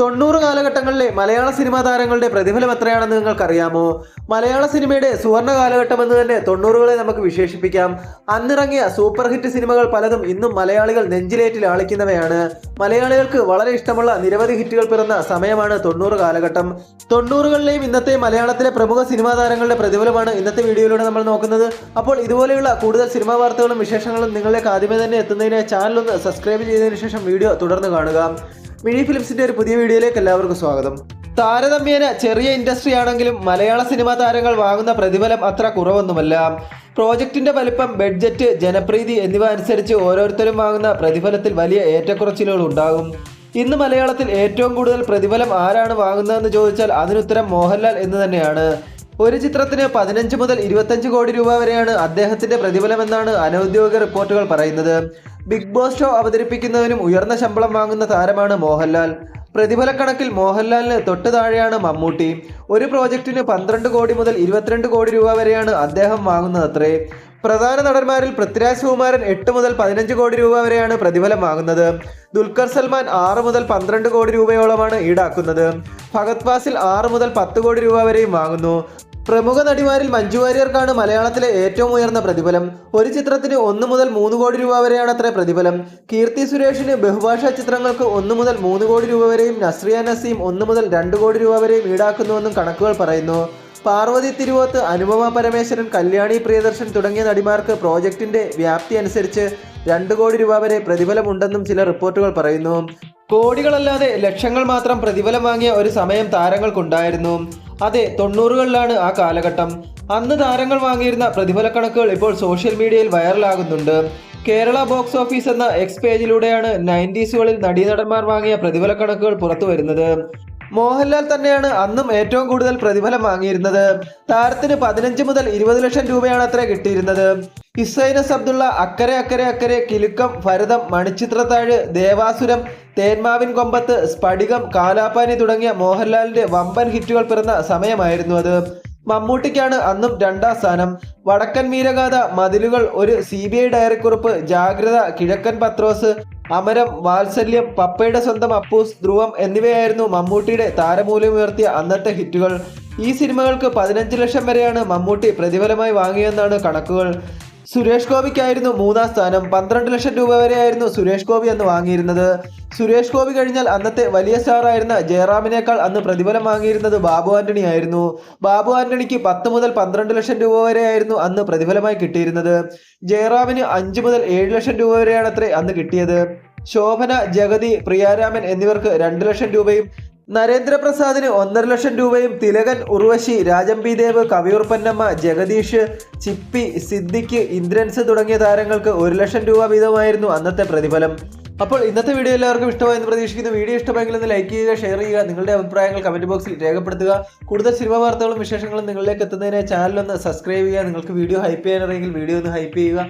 തൊണ്ണൂറ് കാലഘട്ടങ്ങളിലെ മലയാള സിനിമാ താരങ്ങളുടെ പ്രതിഫലം എത്രയാണെന്ന് നിങ്ങൾക്കറിയാമോ? മലയാള സിനിമയുടെ സുവർണ കാലഘട്ടം എന്ന് തന്നെ തൊണ്ണൂറുകളെ നമുക്ക് വിശേഷിപ്പിക്കാം. അന്നിറങ്ങിയ സൂപ്പർ ഹിറ്റ് സിനിമകൾ പലതും ഇന്നും മലയാളികൾ നെഞ്ചിലേറ്റിൽ ആളിക്കുന്നവയാണ്. മലയാളികൾക്ക് വളരെ ഇഷ്ടമുള്ള നിരവധി ഹിറ്റുകൾ പിറന്ന സമയമാണ് തൊണ്ണൂറ് കാലഘട്ടം. തൊണ്ണൂറുകളിലെയും ഇന്നത്തെ മലയാളത്തിലെ പ്രമുഖ സിനിമാ താരങ്ങളുടെ പ്രതിഫലമാണ് ഇന്നത്തെ വീഡിയോയിലൂടെ നമ്മൾ നോക്കുന്നത്. അപ്പോൾ ഇതുപോലെയുള്ള കൂടുതൽ സിനിമാ വാർത്തകളും വിശേഷങ്ങളും നിങ്ങളിലേക്ക് ആദ്യമേ തന്നെ എത്തുന്നതിന് ചാനൽ ഒന്ന് സബ്സ്ക്രൈബ് ചെയ്തതിനു ശേഷം വീഡിയോ തുടർന്ന് കാണുക. മിനി ഫിലിംസിന്റെ ഒരു പുതിയ വീഡിയോയിലേക്ക് എല്ലാവർക്കും സ്വാഗതം. താരതമ്യേന ചെറിയ ഇൻഡസ്ട്രി ആണെങ്കിലും മലയാള സിനിമാ താരങ്ങൾ വാങ്ങുന്ന പ്രതിഫലം അത്ര കുറവൊന്നുമല്ല. പ്രോജക്റ്റിന്റെ വലിപ്പം ബഡ്ജറ്റ് ജനപ്രീതി എന്നിവ അനുസരിച്ച് ഓരോരുത്തരും വാങ്ങുന്ന പ്രതിഫലത്തിൽ വലിയ ഏറ്റക്കുറച്ചിലുകൾ ഉണ്ടാകും. ഇന്ന് മലയാളത്തിൽ ഏറ്റവും കൂടുതൽ പ്രതിഫലം ആരാണ് വാങ്ങുന്നതെന്ന് ചോദിച്ചാൽ അതിനുത്തരം മോഹൻലാൽ എന്ന് തന്നെയാണ്. ഒരു ചിത്രത്തിന് പതിനഞ്ച് മുതൽ ഇരുപത്തഞ്ച് കോടി രൂപ വരെയാണ് അദ്ദേഹത്തിന്റെ പ്രതിഫലമെന്നാണ് അനൌദ്യോഗിക റിപ്പോർട്ടുകൾ പറയുന്നത്. ബിഗ് ബോസ് ഷോ അവതരിപ്പിക്കുന്നതിനും ഉയർന്ന ശമ്പളം വാങ്ങുന്ന താരമാണ് മോഹൻലാൽ. പ്രതിഫല കണക്കിൽ മോഹൻലാലിന് തൊട്ട് താഴെയാണ് മമ്മൂട്ടി. ഒരു പ്രോജക്റ്റിന് പന്ത്രണ്ട് കോടി മുതൽ ഇരുപത്തിരണ്ട് കോടി രൂപ വരെയാണ് അദ്ദേഹം വാങ്ങുന്നതത്രേ. പ്രധാന നടന്മാരിൽ പൃഥ്വിരാജ് കുമാരൻ എട്ട് മുതൽ പതിനഞ്ച് കോടി രൂപ വരെയാണ് പ്രതിഫലം വാങ്ങുന്നത്. ദുൽഖർ സൽമാൻ ആറ് മുതൽ പന്ത്രണ്ട് കോടി രൂപയോളമാണ് ഈടാക്കുന്നത്. ഭഗത് ഫാസിൽ ആറ് മുതൽ പത്ത് കോടി രൂപ വരെയും വാങ്ങുന്നു. പ്രമുഖ നടിമാരിൽ മഞ്ജു വാര്യർക്കാണ് മലയാളത്തിലെ ഏറ്റവും ഉയർന്ന പ്രതിഫലം. ഒരു ചിത്രത്തിന് ഒന്ന് മുതൽ മൂന്ന് കോടി രൂപ വരെയാണ് അത്ര പ്രതിഫലം. കീർത്തി സുരേഷിന് ബഹുഭാഷാ ചിത്രങ്ങൾക്ക് ഒന്ന് മുതൽ മൂന്ന് കോടി രൂപ വരെയും നസ്രിയ നസീം ഒന്ന് മുതൽ രണ്ട് കോടി രൂപ വരെയും ഈടാക്കുന്നുവെന്നും കണക്കുകൾ പറയുന്നു. പാർവതി തിരുവോത്ത് അനുപമ പരമേശ്വരൻ കല്യാണി പ്രിയദർശൻ തുടങ്ങിയ നടിമാർക്ക് പ്രോജക്റ്റിന്റെ വ്യാപ്തി അനുസരിച്ച് രണ്ട് കോടി രൂപ വരെ പ്രതിഫലമുണ്ടെന്നും ചില റിപ്പോർട്ടുകൾ പറയുന്നു. കോടികളല്ലാതെ ലക്ഷങ്ങൾ മാത്രം പ്രതിഫലം വാങ്ങിയ ഒരു സമയം താരങ്ങൾക്കുണ്ടായിരുന്നു. അതെ തൊണ്ണൂറുകളിലാണ് ആ കാലഘട്ടം. അന്ന് താരങ്ങൾ വാങ്ങിയിരുന്ന പ്രതിഫല കണക്കുകൾ ഇപ്പോൾ സോഷ്യൽ മീഡിയയിൽ വൈറലാകുന്നുണ്ട്. കേരള ബോക്സ് ഓഫീസ് എന്ന എക്സ് പേജിലൂടെയാണ് നയന്റീസുകളിൽ നടീനടന്മാർ വാങ്ങിയ പ്രതിഫല കണക്കുകൾ പുറത്തു വരുന്നത്. മോഹൻലാൽ തന്നെയാണ് അന്നും ഏറ്റവും കൂടുതൽ പ്രതിഫലം വാങ്ങിയിരുന്നത്. താരത്തിന് പതിനഞ്ച് മുതൽ ഇരുപത് ലക്ഷം രൂപയാണ് അത്ര കിട്ടിയിരുന്നത്. ഹിസൈനസ് അബ്ദുള്ള അക്കരെ അക്കരെ അക്കരെ കിലുക്കം ഭരതം മണിച്ചിത്രത്താഴ് ദേവാസുരം തേന്മാവിൻ കൊമ്പത്ത് സ്ഫടികം കാലാപ്പാനി തുടങ്ങിയ മോഹൻലാലിന്റെ വമ്പൻ ഹിറ്റുകൾ പിറന്ന സമയമായിരുന്നു അത്. മമ്മൂട്ടിക്കാണ് അന്നും രണ്ടാം സ്ഥാനം. വടക്കൻ വീരഗാഥ മതിലുകൾ ഒരു സി ബി ഐ ഡയറിക്കുറിപ്പ് ജാഗ്രത കിഴക്കൻ പത്രോസ് അമരം വാത്സല്യം പപ്പയുടെ സ്വന്തം അപ്പൂസ് ധ്രുവം എന്നിവയായിരുന്നു മമ്മൂട്ടിയുടെ താരമൂല്യം ഉയർത്തിയ അന്നത്തെ ഹിറ്റുകൾ. ഈ സിനിമകൾക്ക് പതിനഞ്ച് ലക്ഷം വരെയാണ് മമ്മൂട്ടി പ്രതിഫലമായി വാങ്ങിയെന്നാണ് കണക്കുകൾ. സുരേഷ് ഗോപിക്കായിരുന്നു മൂന്നാം സ്ഥാനം. പന്ത്രണ്ട് ലക്ഷം രൂപ വരെയായിരുന്നു സുരേഷ് ഗോപി അന്ന് വാങ്ങിയിരുന്നത്. സുരേഷ് ഗോപി കഴിഞ്ഞാൽ അന്നത്തെ വലിയ സ്റ്റാറായിരുന്ന ജയറാമിനേക്കാൾ അന്ന് പ്രതിഫലം വാങ്ങിയിരുന്നത് ബാബു ആന്റണി ആയിരുന്നു. ബാബു ആന്റണിക്ക് പത്ത് മുതൽ പന്ത്രണ്ട് ലക്ഷം രൂപ വരെയായിരുന്നു അന്ന് പ്രതിഫലമായി കിട്ടിയിരുന്നത്. ജയറാമിന് അഞ്ച് മുതൽ ഏഴ് ലക്ഷം രൂപ വരെയാണ് അത്രേ അന്ന് കിട്ടിയത്. ശോഭന ജഗതി പ്രിയാരാമൻ എന്നിവർക്ക് രണ്ട് ലക്ഷം രൂപയും നരേന്ദ്രപ്രസാദിന് ഒന്നര ലക്ഷം രൂപയും തിലകൻ ഉർവശി രാജംബി ദേവ് കവിയൂർ പൊന്നമ്മ ജഗദീഷ് ചിപ്പി സിദ്ദിഖ് ഇന്ദ്രൻസ് തുടങ്ങിയ താരങ്ങൾക്ക് ഒരു ലക്ഷം രൂപ വീതമായിരുന്നു അന്നത്തെ പ്രതിഫലം. അപ്പോൾ ഇന്നത്തെ വീഡിയോ എല്ലാവർക്കും ഇഷ്ടമായെന്ന് പ്രതീക്ഷിക്കുന്നു. വീഡിയോ ഇഷ്ടമായെങ്കിൽ ഒന്ന് ലൈക്ക് ചെയ്യുക ഷെയർ ചെയ്യുക നിങ്ങളുടെ അഭിപ്രായങ്ങൾ കമന്റ് ബോക്സിൽ രേഖപ്പെടുത്തുക. കൂടുതൽ സിനിമ വാർത്തകളും വിശേഷങ്ങളും നിങ്ങളിലേക്ക് എത്തുന്നതിന് ചാനൽ ഒന്ന് സബ്സ്ക്രൈബ് ചെയ്യുക. നിങ്ങൾക്ക് വീഡിയോ ഹൈപ്പ് ചെയ്യാനറിയെങ്കിൽ വീഡിയോ ഒന്ന് ഹൈപ്പ് ചെയ്യുക.